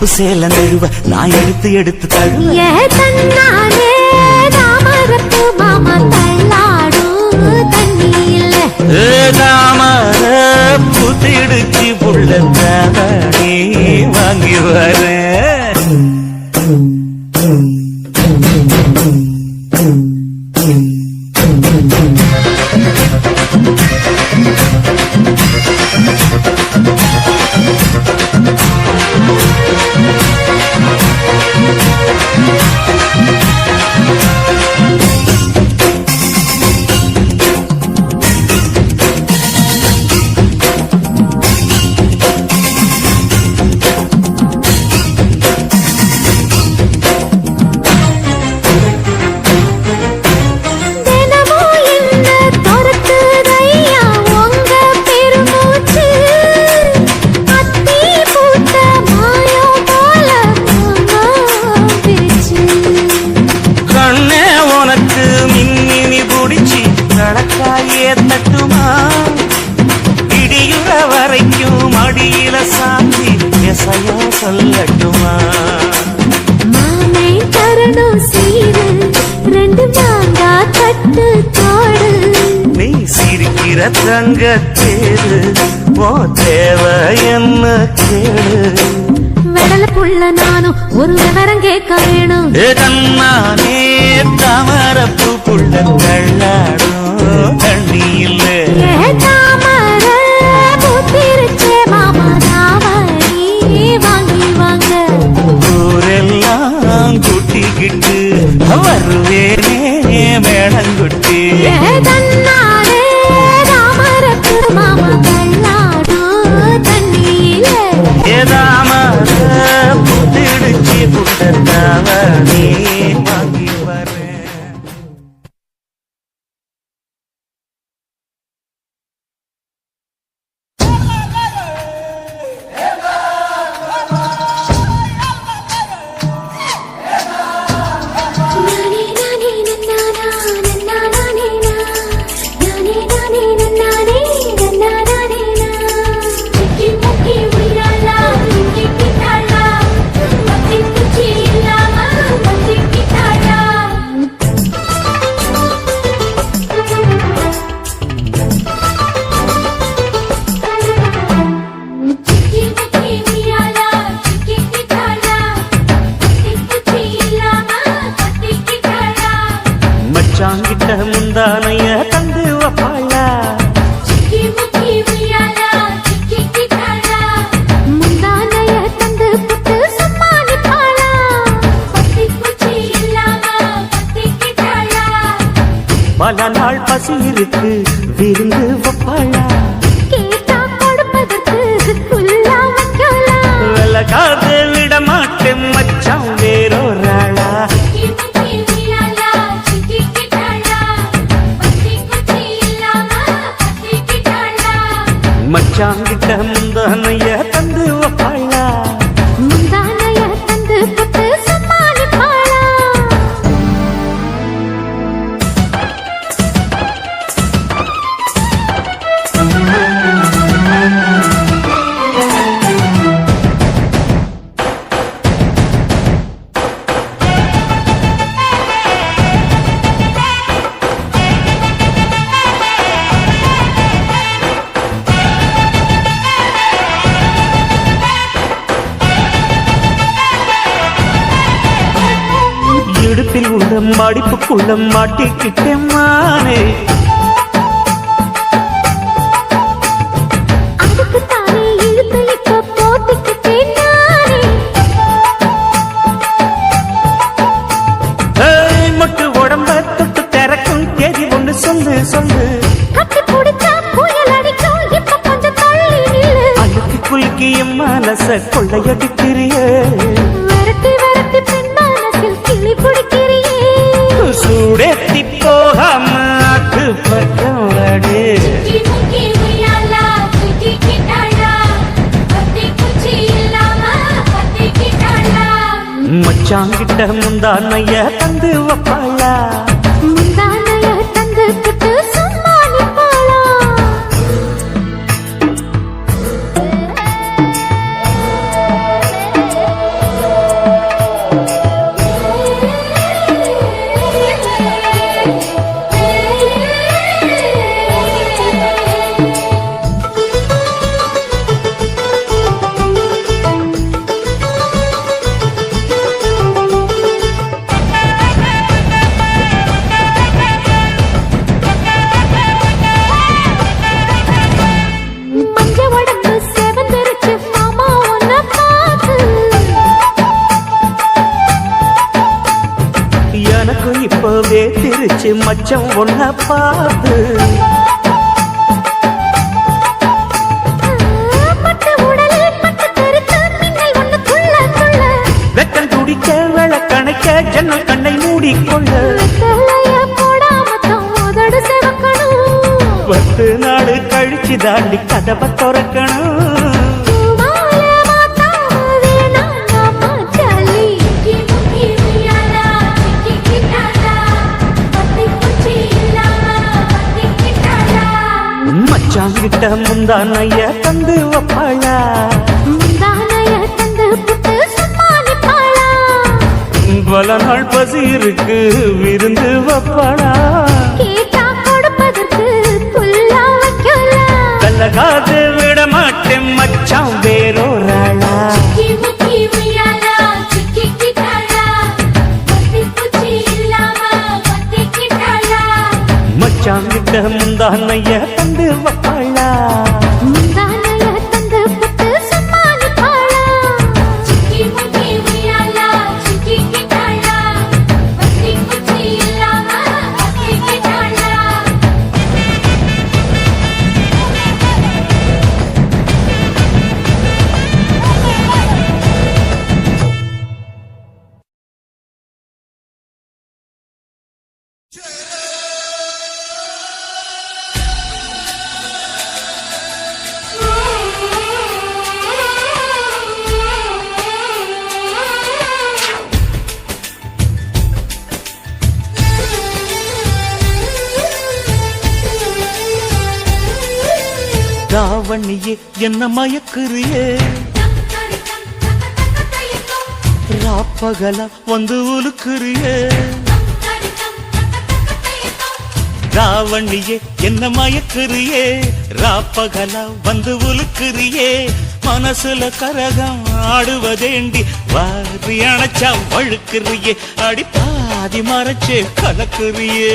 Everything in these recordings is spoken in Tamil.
சிவப்பு சேல நழுவ நான் எடுத்து எடுத்து தருவேன் புத்திடுச்சு புள்ள வாங்கி வரேன். இறங்க தேடு ஓ தேவை என்ன கேடு? வெடலுக்குள்ள நானும் ஒரு விவரம் கேட்க வேணும். நானே தாமரப்பு புள்ளங்கள் ராசி இருக்கு விருந்து வப்பாளா விளக்காது விட மாட்டேன் மச்சாங்கிட்ட முந்தானைய தந்து வப்பாளா அடிக்கும் இப்ப கொஞ்சம் தள்ளி நில்லு. அழுக்கு குலுக்கி என் மனச கொள்ளையடிக்கிறியே. மச்சாங்கிட்ட முந்தானைய தந்து வப்பாளா முந்தானைய தந்து திருச்சு மச்சம் ஒன்ன பார்த்து. வெக்கம் துடிக்க விளக்கணைக்க ஜன்னல் கண்ணை மூடிக்கொள்ள. பத்து நாள் கழிச்சு தாண்டி கதவை திறக்கணும். மச்சாங்கிட்ட முந்தானைய தந்து வப்பாளா முந்தானைய தந்து புட்டு. பல நாள் பசி இருக்கு விருந்து வப்பாளா கேட்டா கொடுப்பதற்கு புல்லா. கல்லகாது விட மாட்டேன் மச்சான் வேறோராளா பத்திக்கிட்டாளா. மச்சாங்கிட்ட முந்தானைய தந்து வப்பாளா முந்தானைய ராவணியே என்ன மயக்குறியே? ராப்பகல வந்து உலுக்குறியே? ராவணியே என்ன மயக்குறியே? ராப்பகல வந்து உலுக்குறியே? மனசுல கரகம் ஆடுவதேண்டி வாரி அணைச்சா வழுக்குறியே? அடி பாதி மறைச்சே கலக்குறியே?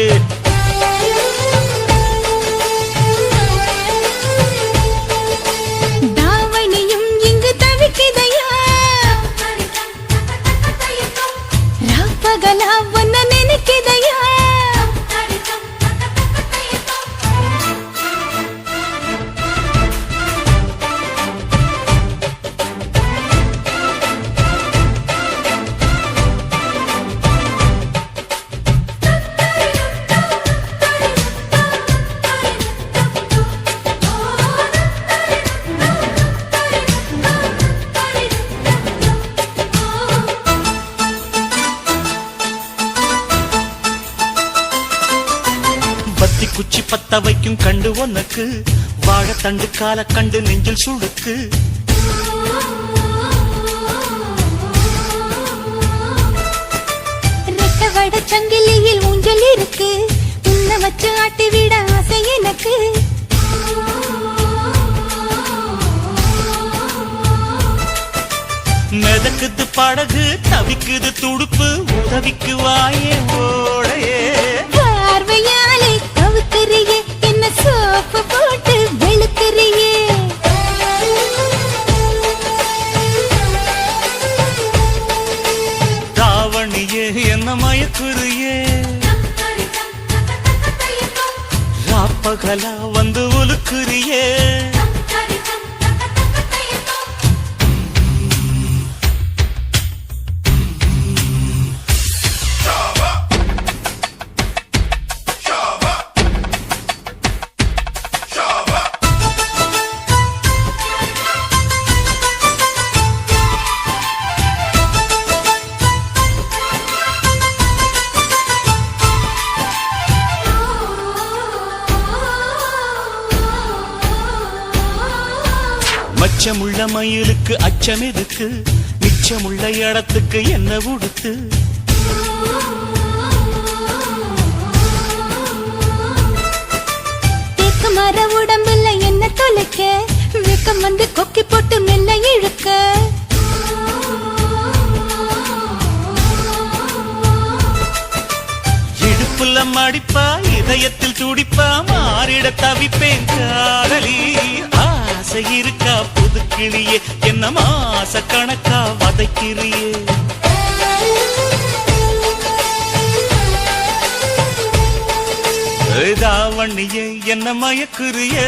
பத்தி குச்சி பத்த வைக்கும் கண்டு உனக்கு. வாழைத்தண்டு கால கண்டு நெஞ்சில் ரெட்ட வட சங்கிலியில் ஊஞ்சல் இருக்கு. உன்னை வச்சு ஆட்டி விட ஆசை எனக்கு. மிதக்குது படகு தவிக்குது துடுப்பு உதவிக்கு வாயே ஓடையே. சோப்பு போட்டு வெளுக்கறியே. தாவணியே என்ன மயக்குறியே? ராப்பகலா வந்து உலுக்குறியே. மச்சமுள்ள மயிலுக்கு அச்சம் எதுக்கு மிச்சமுள்ள இடத்துக்கு என்ன உடுத்து. மர உடம்புல என்ன தொலைக்க? வெக்கம் வந்து கொக்கி போட்டு மெல்ல இழுக்க. இடுப்புல மடிப்பா இதயத்தில் துடிப்பா மாறிட தவிப்பேன் காதலி. ஆசை இருக்கா? புதுக்கிளியே என்ன மாச கணக்கா வதைக்கிறியே? தாவணியே என்ன மயக்குறியே?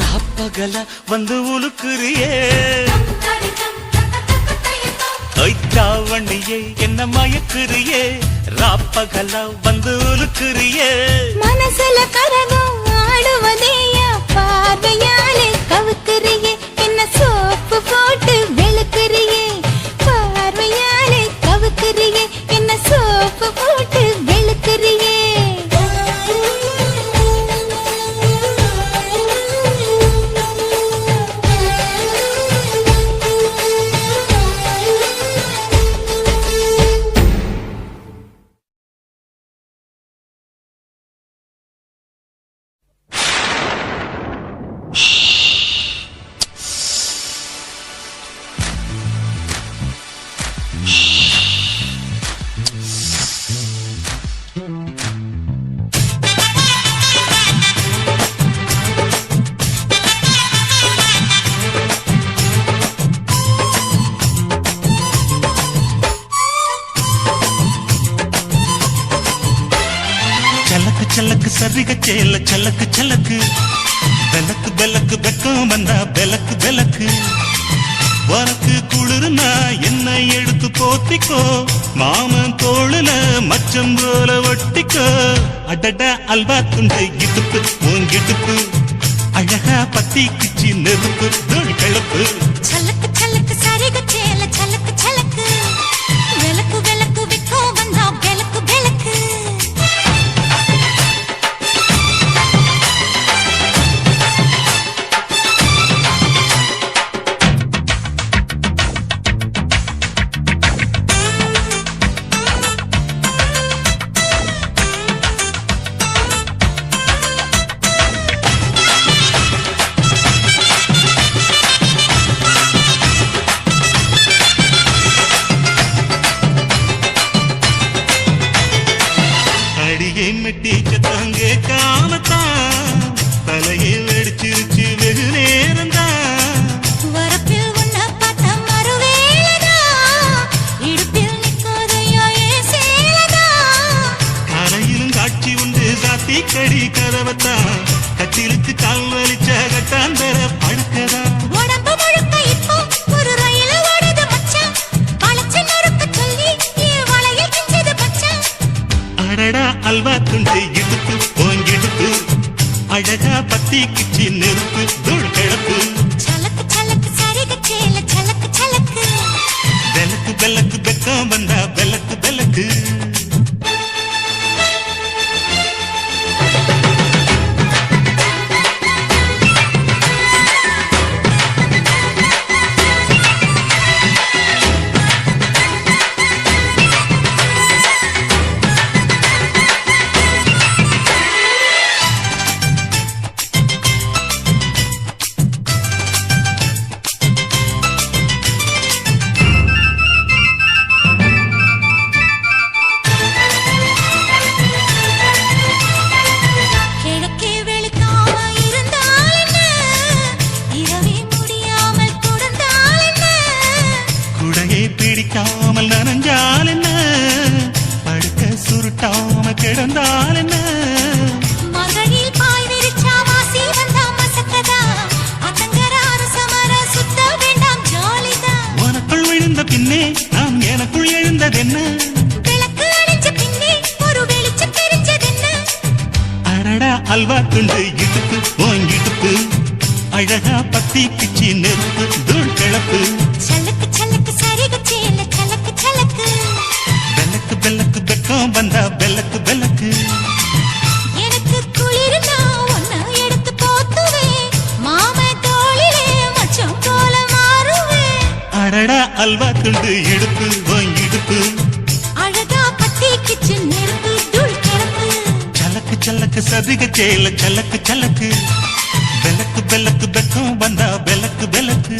ராப்பகல வந்து உலுக்குறியே? ஐத்தாவணியே என்ன மயக்குறியே? ராப்பகல வந்து உழுக்குறியே மனசுல கரகம் ஆடுவதேயா பார்வையாலே சலக்கு சலக்கு சரிக சேல சலக்கு சலக்கு. பெலக்கு பெலக்கு பெக்கம் வந்தா பெலக்கு பெலக்கு வரக்கு குளிர்னா என்ன எடுத்து போத்திக்கோ? மாமன் தோளுல மச்சம் போல ஒட்டிக்கோ. அடட அல்வா துண்டு இடுப்பு உன் இடுப்பு அழகா பத்தி கிச்சி நெருப்பு தோல் கிளப்பு அடடா அல்வா துண்டு இடுப்பு ஓங்கிடுப்பு. அழகா பத்தி கிச்சி நெருப்பு தூள் சலக்கு பெலக்கு பெலக்கு பெக்கம் வந்தா பெலக்கு பெலக்கு அல்வா துண்டு இடுப்பு வாங்கிடுப்பு அழகா பத்தி கிச்சன் நெருப்பு தூள் கிடப்பு சலக்கு சலக்கு சதிக சேல சலக்கு சலக்கு. பெலக்கு பெலக்கு பெக்கம் வந்தா பெலக்கு பெலக்கு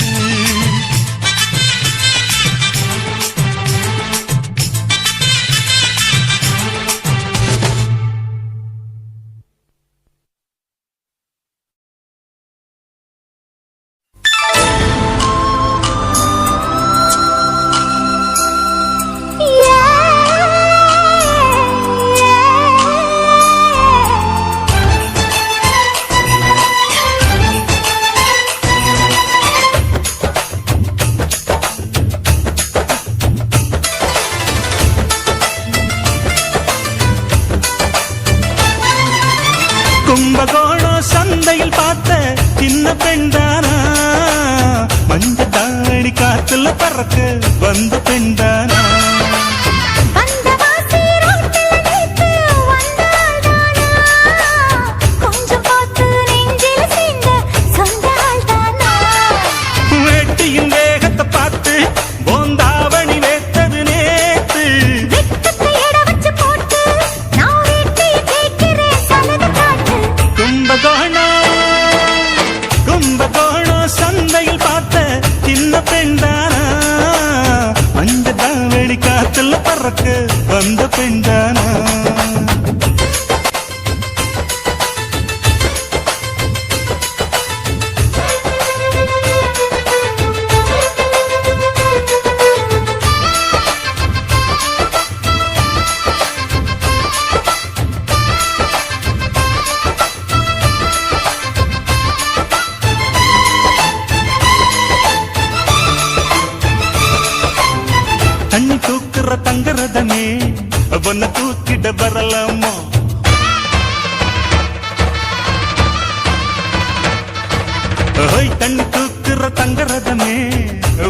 சின்ன பெண்தானா மஞ்ச தாடி காத்துல பறக்க வந்த பெண்தான்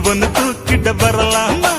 உன் தூக்கிட்ட வரலாமா?